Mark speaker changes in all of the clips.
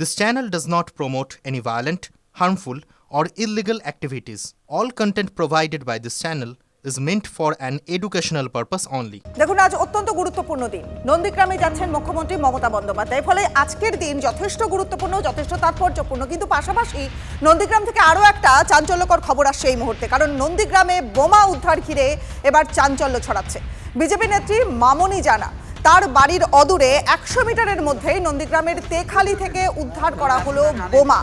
Speaker 1: This channel does not promote any violent, harmful, or illegal activities. All content provided by this channel is meant for an educational purpose only.
Speaker 2: দেখুন আজ অত্যন্ত গুরুত্বপূর্ণ দিন। নন্দীগ্রামে যাচ্ছেন মুখ্যমন্ত্রী মমতা বন্দ্যোপাধ্যায়। ফলে আজকের দিন যথেষ্ট গুরুত্বপূর্ণ যথেষ্ট তাৎপর্যপূর্ণ। কিন্তু পাশাপাশি নন্দীগ্রাম থেকে আরও একটা চাঞ্চল্যকর খবর আসছে এই মুহূর্তে। কারণ নন্দীগ্রামে বোমা উদ্ধার ঘিরে এবার চাঞ্চল্য ছড়াচ্ছে। বিজেপি নেত্রী মামনি জানা তার বাড়ির অদূরে একশো মিটারের মধ্যেই নন্দীগ্রামের তেখালি থেকে উদ্ধার করা হলো বোমা।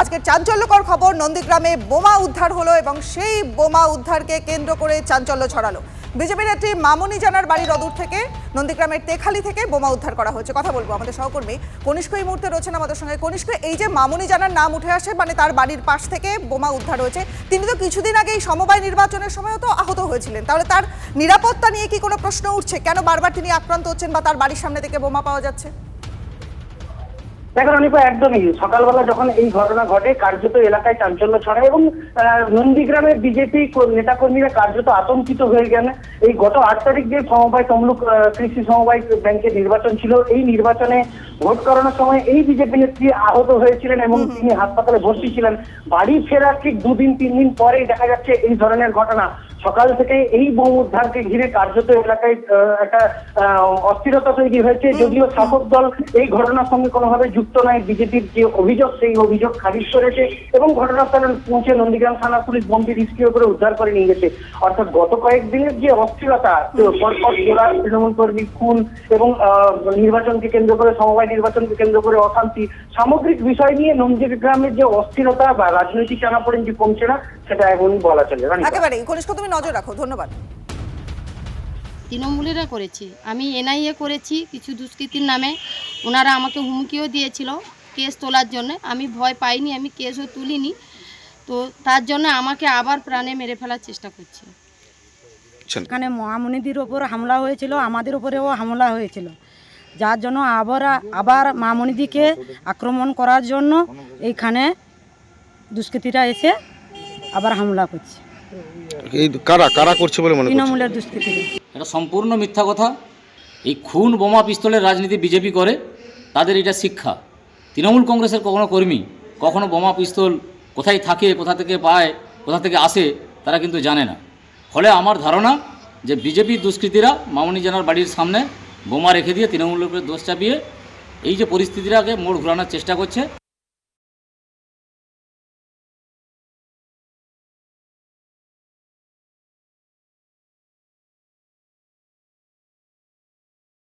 Speaker 2: আজকে চাঞ্চল্যকর খবর, নন্দীগ্রামে বোমা উদ্ধার হলো এবং সেই বোমা উদ্ধারকে কেন্দ্র করে চাঞ্চল্য ছড়ালো। বিজেপি নেত্রী মামনি জানার বাড়ির অদূর থেকে, নন্দীগ্রামের তেখালি থেকে বোমা উদ্ধার করা হয়েছে। কথা বলব আমাদের সহকর্মী কনিষ্ক এই মুহূর্তে রয়েছেন আমাদের সঙ্গে। কনিষ্ক, এই যে মামনি জানার নাম উঠে আসে মানে তার বাড়ির পাশ থেকে বোমা উদ্ধার হয়েছে। তিনি তো কিছুদিন আগে এই সমবায় নির্বাচনের সময়ও তো আহত হয়েছিলেন। তাহলে তার নিরাপত্তা নিয়ে কি কোনো প্রশ্ন উঠছে? কেন বারবার তিনি আক্রান্ত হচ্ছেন বা তার বাড়ির সামনে থেকে বোমা পাওয়া যাচ্ছে?
Speaker 3: দেখেন অনিপা একদমই। সকালবেলা যখন এই ঘটনা ঘটে কার্যত এলাকায় চাঞ্চল্য ছড়ায় এবং আহ, নন্দীগ্রামের বিজেপি নেতাকর্মীরা কার্যত আতঙ্কিত হয়ে গেলে। এই গত আট তারিখ যে সমবায় তমলুক কৃষি সমবায় ব্যাংকের নির্বাচন ছিল এই নির্বাচনে ভোট করানোর সময় এই বিজেপি নেত্রী আহত হয়েছিলেন এবং তিনি হাসপাতালে ভর্তি ছিলেন। বাড়ি ফেরার ঠিক দুদিন তিন দিন পরেই দেখা যাচ্ছে এই ধরনের ঘটনা। সকাল থেকে এই বোম উদ্ধারকে ঘিরে কার্যত এলাকায় একটা আহ, অস্থিরতা তৈরি হয়েছে। যদিও শাসক দল এই ঘটনার সঙ্গে কোনোভাবে যুক্ত নয় বিজেপির যে অভিযোগ সেই অভিযোগ খারিজ করেছে এবং ঘটনাস্থলে পৌঁছে নন্দীগ্রাম থানা পুলিশ বোমটি নিষ্ক্রিয় করে উদ্ধার করে নিয়ে গেছে। অর্থাৎ গত কয়েকদিনের যে অস্থিরতা পরপর জোড়া তৃণমূল কর্মী খুন এবং নির্বাচনকে কেন্দ্র করে সমবায় নির্বাচনকে কেন্দ্র করে অশান্তি সামগ্রিক বিষয় নিয়ে নন্দীগ্রামের যে অস্থিরতা বা রাজনৈতিক টানাপোড়েন যে কমছে না সেটা এমনই বলা চলে। রানিকা।
Speaker 2: একেবারেই। কনিষ্ক তুমি নজর রাখো। ধন্যবাদ।
Speaker 4: তৃণমূলেরা করেছে। আমি এনআইএ করেছি কিছু দুষ্কৃতির নামে। ওনারা আমাকে হুমকিও দিয়েছিল কেস তোলার জন্য। আমি ভয় পাইনি আমি কেসও তুলিনি। তো তার জন্য আমাকে আবার প্রাণে মেরে ফেলার চেষ্টা করছে।
Speaker 5: এখানে মামুনিদির ওপর হামলা হয়েছিল আমাদের ওপরেও হামলা হয়েছিল। যার জন্য আবার আবার মামুনিদিকে আক্রমণ করার জন্য এইখানে দুষ্কৃতীরা এসে আবার হামলা করছে।
Speaker 6: এই কারা কারা করছে বলে মনে
Speaker 5: তৃণমূলের দুষ্কৃতীরা।
Speaker 7: এটা সম্পূর্ণ মিথ্যা কথা। এই খুন বোমা পিস্তলের রাজনীতি বিজেপি করে। তাদের এটা শিক্ষা। তৃণমূল কংগ্রেসের কখনো কর্মী, কখনো বোমা পিস্তল কোথায় থাকে, কোথা থেকে পায়, কোথা থেকে আসে, তারা কিন্তু জানে না। ফলে আমার ধারণা যে বিজেপির দুষ্কৃতীরা মামনি জানার বাড়ির সামনে বোমা রেখে দিয়ে তৃণমূলের উপরে দোষ চাপিয়ে এই যে পরিস্থিতিটাকে মোড় ঘোরানোর চেষ্টা করছে